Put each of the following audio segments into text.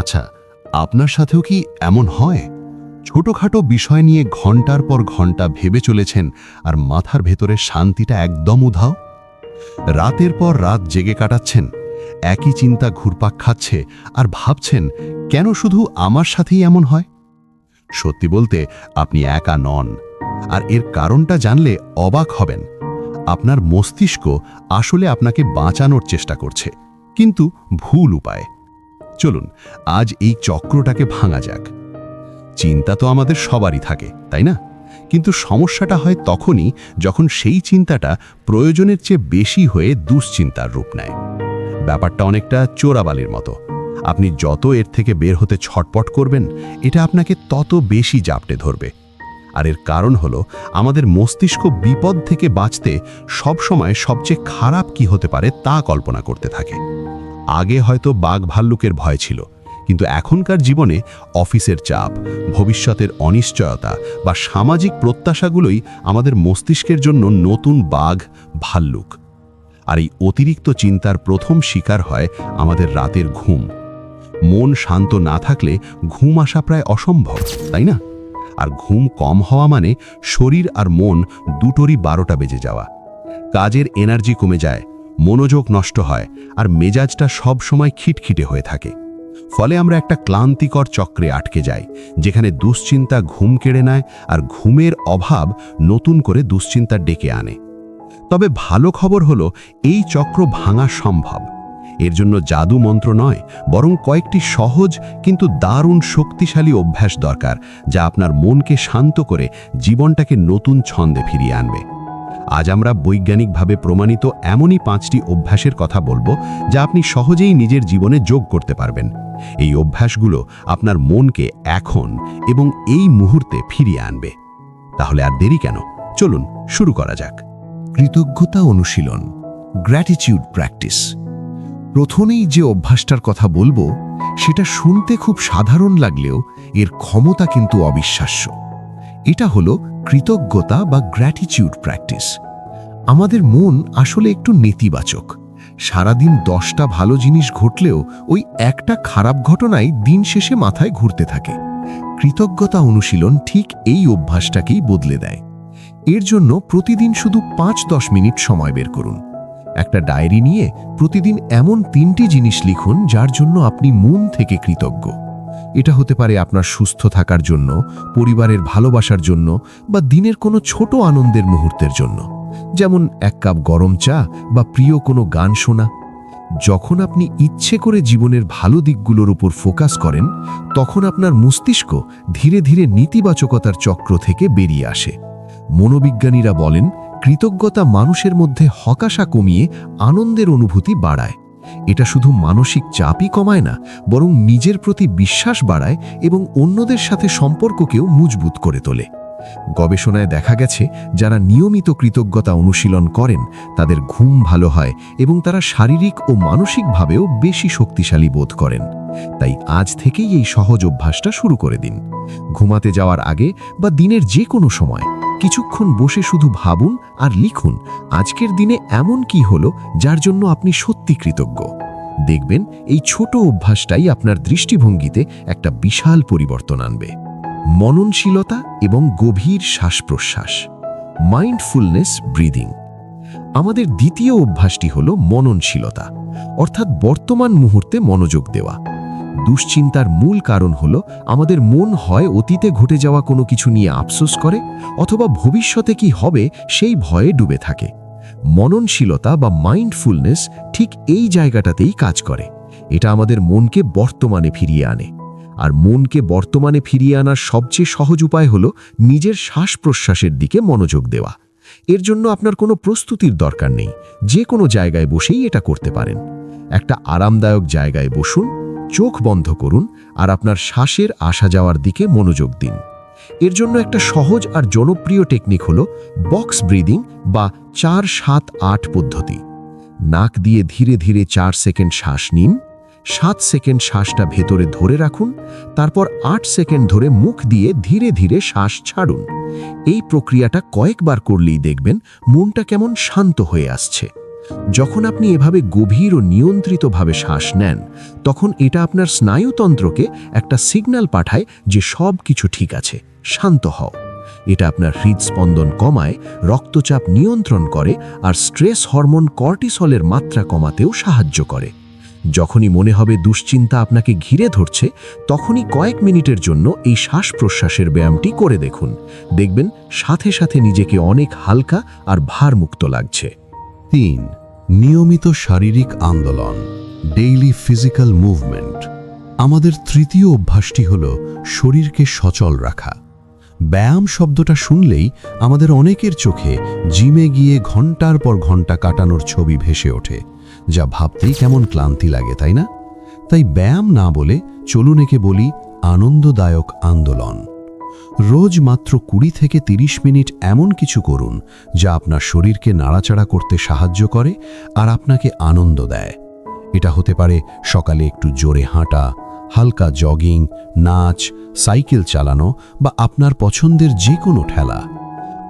আচ্ছা আপনার সাথেও কি এমন হয়? ছোটখাটো বিষয় নিয়ে ঘণ্টার পর ঘণ্টা ভেবে চলেছেন আর মাথার ভেতরে শান্তিটা একদম উধাও? রাতের পর রাত জেগে কাটাচ্ছেন, একই চিন্তা ঘুরপাক খাচ্ছে আর ভাবছেন, কেন শুধু আমার সাথেই এমন হয়? সত্যি বলতে আপনি একা নন, আর এর কারণটা জানলে অবাক হবেন। আপনার মস্তিষ্ক আসলে আপনাকে বাঁচানোর চেষ্টা করছে, কিন্তু ভুল উপায়। চলুন, আজ এই চক্রটাকে ভাঙা যাক। চিন্তা তো আমাদের সবারই থাকে, তাই না? কিন্তু সমস্যাটা হয় তখনই যখন সেই চিন্তাটা প্রয়োজনের চেয়ে বেশি হয়ে দুশ্চিন্তার রূপ নেয়। ব্যাপারটা অনেকটা চোরাবালির মতো। আপনি যত এর থেকে বের হতে ছটপট করবেন, এটা আপনাকে তত বেশি জাপটে ধরবে। আর এর কারণ হলো, আমাদের মস্তিষ্ক বিপদ থেকে বাঁচতে সবসময় সবচেয়ে খারাপ কি হতে পারে তা কল্পনা করতে থাকে। আগে হয়তো বাঘ ভাল্লুকের ভয় ছিল, কিন্তু এখনকার জীবনে অফিসের চাপ, ভবিষ্যতের অনিশ্চয়তা বা সামাজিক প্রত্যাশাগুলোই আমাদের মস্তিষ্কের জন্য নতুন বাঘ, ভাল্লুক। আর এই অতিরিক্ত চিন্তার প্রথম শিকার হয় আমাদের রাতের ঘুম। মন শান্ত না থাকলে ঘুম আসা প্রায় অসম্ভব, তাই না? আর ঘুম কম হওয়া মানে শরীর আর মন দুটোরই বারোটা বেজে যাওয়া। কাজের এনার্জি কমে যায় মনোযোগ নষ্ট হয় আর মেজাজটা সব সময় খিটখিটে হয়ে থাকে। ফলে আমরা একটা ক্লান্তিকর চক্রে আটকে যাই, যেখানে দুশ্চিন্তা ঘুম কেড়ে নেয় আর ঘুমের অভাব নতুন করে দুশ্চিন্তা ডেকে আনে। তবে ভালো খবর হলো, এই চক্র ভাঙা সম্ভব। এর জন্য জাদু মন্ত্র নয়, বরং কয়েকটি সহজ কিন্তু দারুণ শক্তিশালী অভ্যাস দরকার, যা আপনার মনকে শান্ত করে জীবনটাকে নতুন ছন্দে ফিরিয়ে আনবে। আজ আমরা বৈজ্ঞানিকভাবে প্রমাণিত এমনই পাঁচটি অভ্যাসের কথা বলব যা আপনি সহজেই নিজের জীবনে যোগ করতে পারবেন। এই অভ্যাসগুলো আপনার মনকে এখন এবং এই মুহূর্তে ফিরিয়ে আনবে। তাহলে আর দেরি কেন? চলুন, শুরু করা যাক। কৃতজ্ঞতা অনুশীলন গ্র্যাটিটিউড প্র্যাকটিস প্রথমেই যে অভ্যাসটার কথা বলব, সেটা শুনতে খুব সাধারণ লাগলেও এর ক্ষমতা কিন্তু অবিশ্বাস্য। এটা হলো কৃতজ্ঞতা বা গ্র্যাটিটিউড প্র্যাকটিস আমাদের মন আসলে একটু নেতিবাচক। সারাদিন দশটা ভালো জিনিস ঘটলেও ওই একটা খারাপ ঘটনাই দিন শেষে মাথায় ঘুরতে থাকে। কৃতজ্ঞতা অনুশীলন ঠিক এই অভ্যাসটাকেই বদলে দেয়। এর জন্য প্রতিদিন শুধু পাঁচ দশ মিনিট সময় বের করুন। একটা ডায়েরি নিয়ে প্রতিদিন এমন তিনটি জিনিস লিখুন যার জন্য আপনি মন থেকে কৃতজ্ঞ। এটা হতে পারে আপনার সুস্থ থাকার জন্য, পরিবারের ভালোবাসার জন্য বা দিনের কোনো ছোট আনন্দের মুহূর্তের জন্য। যেমন এক কাপ গরম চা বা প্রিয় কোনো গান শোনা। যখন আপনি ইচ্ছে করে জীবনের ভালো দিকগুলোর উপর ফোকাস করেন, তখন আপনার মস্তিষ্ক ধীরে ধীরে নেতিবাচকতার চক্র থেকে বেরিয়ে আসে। মনোবিজ্ঞানীরা বলেন, কৃতজ্ঞতা মানুষের মধ্যে হতাশা কমিয়ে আনন্দের অনুভূতি বাড়ায়। এটা শুধু মানসিক চাপই কমায় না, বরং নিজের প্রতি বিশ্বাস বাড়ায় এবং অন্যদের সাথে সম্পর্ককেও মজবুত করে তোলে। গবেষণায় দেখা গেছে, যারা নিয়মিত কৃতজ্ঞতা অনুশীলন করেন, তাদের ঘুম ভালো হয় এবং তারা শারীরিক ও মানসিকভাবেও বেশি শক্তিশালী বোধ করেন। তাই আজ থেকেই এই সহজ অভ্যাসটা শুরু করে দিন। ঘুমাতে যাওয়ার আগে বা দিনের যে কোনো সময় কিছুক্ষণ বসে শুধু ভাবুন আর লিখুন, আজকের দিনে এমন কি হলো যার জন্য আপনি সত্যি কৃতজ্ঞ। দেখবেন এই ছোট অভ্যাসটাই আপনার দৃষ্টিভঙ্গিতে একটা বিশাল পরিবর্তন আনবে। মননশীলতা এবং গভীর শ্বাস প্রশ্বাস মাইন্ডফুলনেস ব্রিদিং আমাদের দ্বিতীয় অভ্যাসটি হল মননশীলতা, অর্থাৎ বর্তমান মুহূর্তে মনোযোগ দেওয়া। দুশ্চিন্তার মূল কারণ হল আমাদের মন হয় অতীতে ঘটে যাওয়া কোনো কিছু নিয়ে আফসোস করে, অথবা ভবিষ্যতে কি হবে সেই ভয়ে ডুবে থাকে। মননশীলতা বা মাইন্ডফুলনেস ঠিক এই জায়গাটাতেই কাজ করে। এটা আমাদের মনকে বর্তমানে ফিরিয়ে আনে। আর মনকে বর্তমানে ফিরিয়ে আনার সবচেয়ে সহজ উপায় হল নিজের শ্বাস প্রশ্বাসের দিকে মনোযোগ দেওয়া। এর জন্য আপনার কোনো প্রস্তুতির দরকার নেই। যে কোনো জায়গায় বসেই এটা করতে পারেন। একটা আরামদায়ক জায়গায় বসুন, চোখ বন্ধ করুন আর আপনার শ্বাসের আসা যাওয়ার দিকে মনোযোগ দিন। এর জন্য একটা সহজ আর জনপ্রিয় টেকনিক হল বক্স ব্রিদিং বা চার সাত আট পদ্ধতি। নাক দিয়ে ধীরে ধীরে চার সেকেন্ড শ্বাস নিন। সাত সেকেন্ড শ্বাসটা ভেতরে ধরে রাখুন, তারপর আট সেকেন্ড ধরে মুখ দিয়ে ধীরে ধীরে শ্বাস ছাড়ুন। এই প্রক্রিয়াটা কয়েকবার করলেই দেখবেন মনটা কেমন শান্ত হয়ে আসছে। যখন আপনি এভাবে গভীর ও নিয়ন্ত্রিতভাবে শ্বাস নেন, তখন এটা আপনার স্নায়ুতন্ত্রকে একটা সিগন্যাল পাঠায় যে সব কিছু ঠিক আছে, শান্ত হও। এটা আপনার হৃদস্পন্দন কমায়, রক্তচাপ নিয়ন্ত্রণ করে আর স্ট্রেস হরমোন কর্টিসলের মাত্রা কমাতেও সাহায্য করে। যখনই মনে হবে দুশ্চিন্তা আপনাকে ঘিরে ধরছে, তখনই কয়েক মিনিটের জন্য এই শ্বাস প্রশ্বাসের ব্যায়ামটি করে দেখুন। দেখবেন সাথে সাথে নিজেকে অনেক হালকা আর ভারমুক্ত লাগছে। তিন, নিয়মিত শারীরিক আন্দোলন ডেইলি ফিজিক্যাল মুভমেন্ট আমাদের তৃতীয় অভ্যাসটি হল শরীরকে সচল রাখা। ব্যায়াম শব্দটা শুনলেই আমাদের অনেকের চোখে জিমে গিয়ে ঘণ্টার পর ঘণ্টা কাটানোর ছবি ভেসে ওঠে। যা ভাবতেই কেমন ক্লান্তি লাগে, তাই না? তাই ব্যায়াম না বলে চলুন একে বলি আনন্দদায়ক আন্দোলন। রোজ মাত্র কুড়ি থেকে ৩০ মিনিট এমন কিছু করুন যা আপনার শরীরকে নাড়াচাড়া করতে সাহায্য করে আর আপনাকে আনন্দ দেয়। এটা হতে পারে সকালে একটু জোরে হাঁটা, হালকা জগিং, নাচ, সাইকেল চালানো বা আপনার পছন্দের যে কোনো ঠেলা।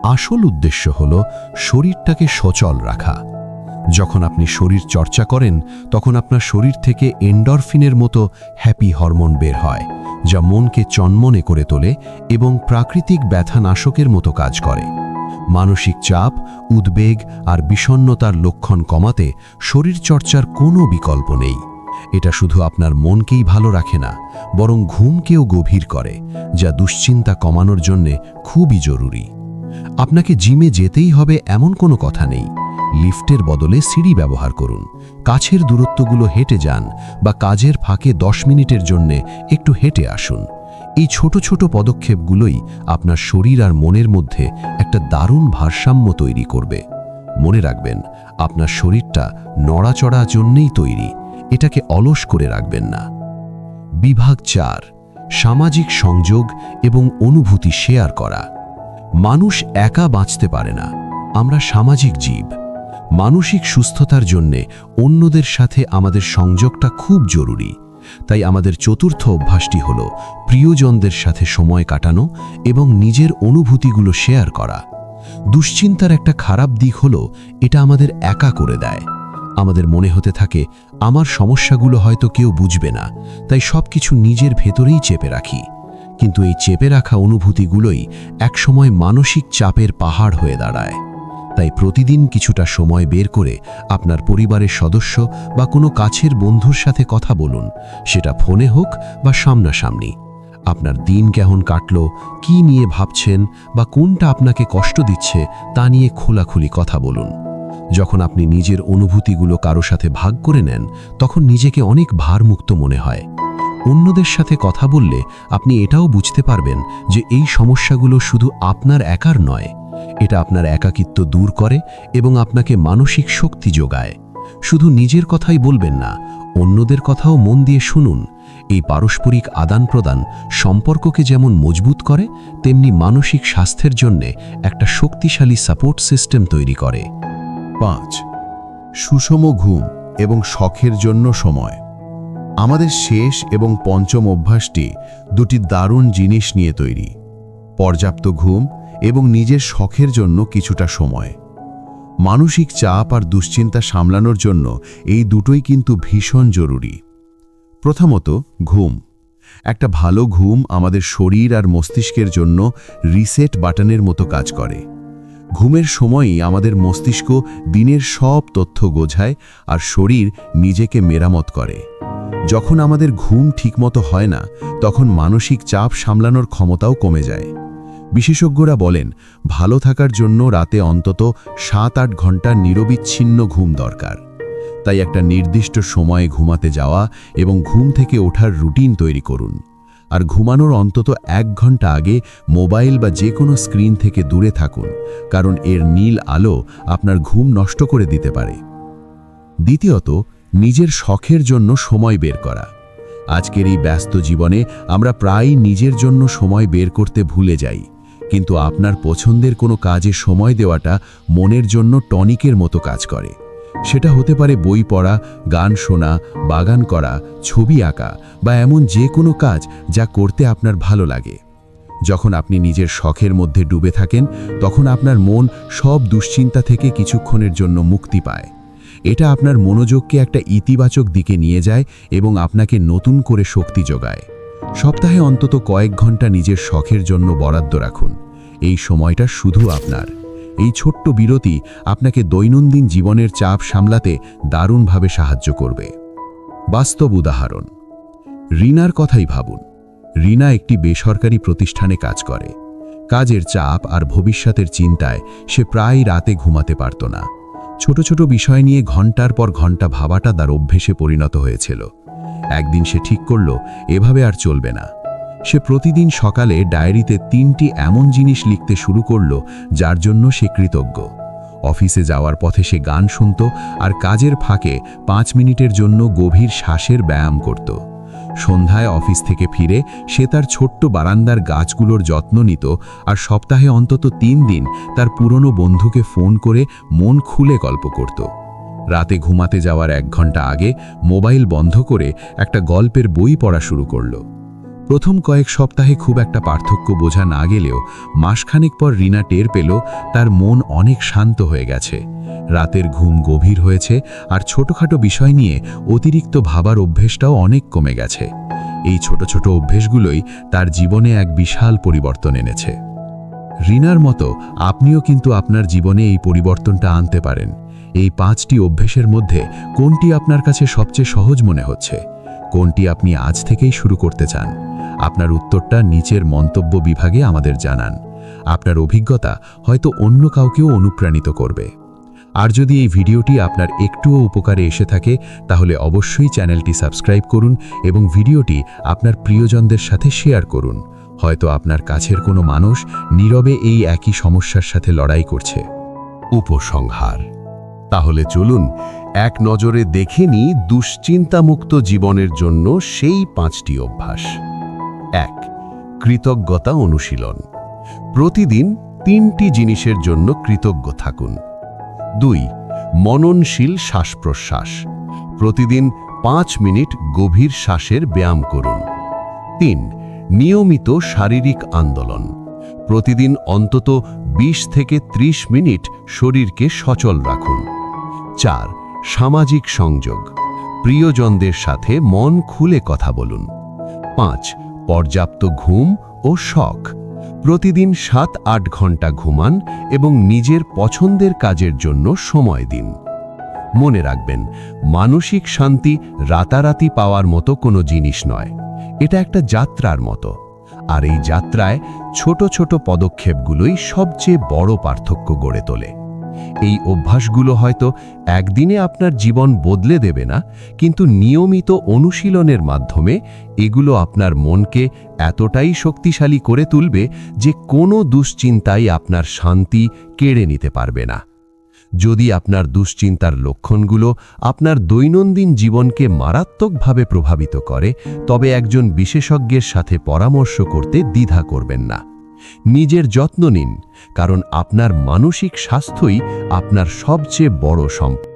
আসল উদ্দেশ্য হল শরীরটাকে সচল রাখা। যখন আপনি শরীর চর্চা করেন, তখন আপনার শরীর থেকে এন্ডরফিনের মতো হ্যাপি হরমোন বের হয়, যা মনকে চনমনে করে তোলে এবং প্রাকৃতিক ব্যথানাশকের মতো কাজ করে। মানসিক চাপ, উদ্বেগ আর বিষণ্ণতার লক্ষণ কমাতে শরীরচর্চার কোনো বিকল্প নেই। এটা শুধু আপনার মনকেই ভালো রাখে না, বরং ঘুমকেও গভীর করে, যা দুশ্চিন্তা কমানোর জন্যে খুবই জরুরি। আপনাকে জিমে যেতেই হবে এমন কোনো কথা নেই। লিফটের বদলে সিঁড়ি ব্যবহার করুন। কাছের দূরত্বগুলো হেঁটে যান বা কাজের ফাঁকে দশ মিনিটের জন্যে একটু হেঁটে আসুন। এই ছোট ছোট পদক্ষেপগুলোই আপনার শরীর আর মনের মধ্যে একটা দারুণ ভারসাম্য তৈরি করবে। মনে রাখবেন, আপনার শরীরটা নড়াচড়া জন্যেই তৈরি। এটাকে অলস করে রাখবেন না। বিভাগ চার, সামাজিক সংযোগ এবং অনুভূতি শেয়ার করা। মানুষ একা বাঁচতে পারে না। আমরা সামাজিক জীব। মানসিক সুস্থতার জন্যে অন্যদের সাথে আমাদের সংযোগটা খুব জরুরি। তাই আমাদের চতুর্থ অভ্যাসটি হল প্রিয়জনদের সাথে সময় কাটানো এবং নিজের অনুভূতিগুলো শেয়ার করা। দুশ্চিন্তার একটা খারাপ দিক হল এটা আমাদের একা করে দেয়। আমাদের মনে হতে থাকে, আমার সমস্যাগুলো হয়তো কেউ বুঝবে না, তাই সব কিছু নিজের ভেতরেই চেপে রাখি। কিন্তু এই চেপে রাখা অনুভূতিগুলোই একসময় মানসিক চাপের পাহাড় হয়ে দাঁড়ায়। তাই প্রতিদিন কিছুটা সময় বের করে আপনার পরিবারের সদস্য বা কোনো কাছের বন্ধুর সাথে কথা বলুন, সেটা ফোনে হোক বা সামনাসামনি। আপনার দিন কেমন কাটল, কি নিয়ে ভাবছেন বা কোনটা আপনাকে কষ্ট দিচ্ছে তা নিয়ে খোলাখুলি কথা বলুন। যখন আপনি নিজের অনুভূতিগুলো কারও সাথে ভাগ করে নেন, তখন নিজেকে অনেক ভারমুক্ত মনে হয়। অন্যদের সাথে কথা বললে আপনি এটাও বুঝতে পারবেন যে এই সমস্যাগুলো শুধু আপনার একার নয়, এটা আপনার একাকিত্ব দূর করে এবং আপনাকে মানসিক শক্তি যোগায়। শুধু নিজের কথাই বলবেন না, অন্যদের কথাও মন দিয়ে শুনুন। এই পারস্পরিক আদান প্রদান সম্পর্ককে যেমন মজবুত করে, তেমনি মানসিক স্বাস্থ্যের জন্যে একটা শক্তিশালী সাপোর্ট সিস্টেম তৈরি করে। পাঁচ, সুষম ঘুম এবং শখের জন্য সময়। আমাদের শেষ এবং পঞ্চম অভ্যাসটি দুটি দারুণ জিনিস নিয়ে তৈরি, পর্যাপ্ত ঘুম এবং নিজের শখের জন্য কিছুটা সময়। মানসিক চাপ আর দুশ্চিন্তা সামলানোর জন্য এই দুটোই কিন্তু ভীষণ জরুরি। প্রথমত, ঘুম। একটা ভালো ঘুম আমাদের শরীর আর মস্তিষ্কের জন্য রিসেট বাটনের মতো কাজ করে। ঘুমের সময়ই আমাদের মস্তিষ্ক দিনের সব তথ্য গোঝায় আর শরীর নিজেকে মেরামত করে। যখন আমাদের ঘুম ঠিকমতো হয় না, তখন মানসিক চাপ সামলানোর ক্ষমতাও কমে যায়। বিশেষজ্ঞরা বলেন, ভালো থাকার জন্য রাতে অন্তত সাত আট ঘণ্টা নিরবিচ্ছিন্ন ঘুম দরকার। তাই একটা নির্দিষ্ট সময়ে ঘুমাতে যাওয়া এবং ঘুম থেকে ওঠার রুটিন তৈরি করুন। আর ঘুমানোর অন্তত এক ঘণ্টা আগে মোবাইল বা যে কোনো স্ক্রিন থেকে দূরে থাকুন, কারণ এর নীল আলো আপনার ঘুম নষ্ট করে দিতে পারে। দ্বিতীয়ত নিজের শখের জন্য সময় বের করা। আজকের এই ব্যস্ত জীবনে আমরা প্রায়ই নিজের জন্য সময় বের করতে ভুলে যাই, কিন্তু আপনার পছন্দের কোনো কাজে সময় দেওয়াটা মনের জন্য টনিকের মতো কাজ করে। সেটা হতে পারে বই পড়া, গান শোনা, বাগান করা, ছবি আঁকা বা এমন যে কোনো কাজ যা করতে আপনার ভালো লাগে। যখন আপনি নিজের শখের মধ্যে ডুবে থাকেন, তখন আপনার মন সব দুশ্চিন্তা থেকে কিছুক্ষণের জন্য মুক্তি পায়। এটা আপনার মনোযোগকে একটা ইতিবাচক দিকে নিয়ে যায় এবং আপনাকে নতুন করে শক্তি যোগায়। সপ্তাহে অন্তত কয়েক ঘণ্টা নিজের শখের জন্য বরাদ্দ রাখুন। এই সময়টা শুধু আপনার। এই ছোট্ট বিরতি আপনাকে দৈনন্দিন জীবনের চাপ সামলাতে দারুণভাবে সাহায্য করবে। বাস্তব উদাহরণ। রিনার কথাই ভাবুন। রিনা একটি বেসরকারি প্রতিষ্ঠানে কাজ করে। কাজের চাপ আর ভবিষ্যতের চিন্তায় সে প্রায় রাতে ঘুমাতে পারত না। ছোট ছোট বিষয় নিয়ে ঘণ্টার পর ঘণ্টা ভাবাটা তার অভ্যেসে পরিণত হয়েছিল। একদিন সে ঠিক করল, এভাবে আর চলবে না। সে প্রতিদিন সকালে ডায়েরিতে তিনটি এমন জিনিস লিখতে শুরু করল, যার জন্য সে কৃতজ্ঞ। অফিসে যাওয়ার পথে সে গান শুনত আর কাজের ফাঁকে পাঁচ মিনিটের জন্য গভীর শ্বাসের ব্যায়াম করত। সন্ধ্যায় অফিস থেকে ফিরে সে তার ছোট্ট বারান্দার গাছগুলোর যত্ন নিত আর সপ্তাহে অন্তত তিন দিন তার পুরনো বন্ধুকে ফোন করে মন খুলে গল্প করত। রাতে ঘুমাতে যাওয়ার এক ঘণ্টা আগে মোবাইল বন্ধ করে একটা গল্পের বই পড়া শুরু করল। প্রথম কয়েক সপ্তাহে খুব একটা পার্থক্য বোঝা না গেলেও মাসখানেক পর রিনা টের পেল তার মন অনেক শান্ত হয়ে গেছে। রাতের ঘুম গভীর হয়েছে আর ছোটখাটো বিষয় নিয়ে অতিরিক্ত ভাবার অভ্যেসটাও অনেক কমে গেছে। এই ছোট ছোট অভ্যেসগুলোই তার জীবনে এক বিশাল পরিবর্তন এনেছে। রিনার মতো আপনিও কিন্তু আপনার জীবনে এই পরিবর্তনটা আনতে পারেন। এই পাঁচটি অভ্যেসের মধ্যে কোনটি আপনার কাছে সবচেয়ে সহজ মনে হচ্ছে? কোনটি আপনি আজ থেকেই শুরু করতে চান? আপনার উত্তরটা নিচের মন্তব্য বিভাগে আমাদের জানান। আপনার অভিজ্ঞতা হয়তো অন্য কাউকেও অনুপ্রাণিত করবে। আর যদি এই ভিডিওটি আপনার একটুও উপকারে এসে থাকে, তাহলে অবশ্যই চ্যানেলটি সাবস্ক্রাইব করুন এবং ভিডিওটি আপনার প্রিয়জনদের সাথে শেয়ার করুন। হয়তো আপনার কাছের কোনো মানুষ নীরবে এই একই সমস্যার সাথে লড়াই করছে। উপসংহার। তাহলে চলুন এক নজরে দেখে নিই দুশ্চিন্তামুক্ত জীবনের জন্য সেই পাঁচটি অভ্যাস। এক, কৃতজ্ঞতা অনুশীলন। প্রতিদিন তিনটি জিনিসের জন্য কৃতজ্ঞ থাকুন। দুই, মননশীল শ্বাস প্রশ্বাস প্রতিদিন পাঁচ মিনিট গভীর শ্বাসের ব্যায়াম করুন। তিন, নিয়মিত শারীরিক আন্দোলন। প্রতিদিন অন্তত ২০ থেকে ৩০ মিনিট শরীরকে সচল রাখুন। চার সামাজিক সংযোগ। প্রিয়জনদের সাথে মন খুলে কথা বলুন। পাঁচ, পর্যাপ্ত ঘুম ও শখ। প্রতিদিন সাত আট ঘণ্টা ঘুমান এবং নিজের পছন্দের কাজের জন্য সময় দিন। মনে রাখবেন, মানসিক শান্তি রাতারাতি পাওয়ার মতো কোনো জিনিস নয়। এটা একটা যাত্রার মতো। আর এই যাত্রায় ছোট ছোট পদক্ষেপগুলোই সবচেয়ে বড় পার্থক্য গড়ে তোলে। এই অভ্যাসগুলো হয়তো একদিনে আপনার জীবন বদলে দেবে না, কিন্তু নিয়মিত অনুশীলনের মাধ্যমে এগুলো আপনার মনকে এতটাই শক্তিশালী করে তুলবে যে কোনো দুশ্চিন্তাই আপনার শান্তি কেড়ে নিতে পারবে না। যদি আপনার দুশ্চিন্তার লক্ষণগুলো আপনার দৈনন্দিন জীবনকে মারাত্মকভাবে প্রভাবিত করে, তবে একজন বিশেষজ্ঞের সাথে পরামর্শ করতে দ্বিধা করবেন না। নিজের যত্ন নিন কারণ আপনার মানসিক স্বাস্থ্যই আপনার সবচেয়ে বড় সম্পদ।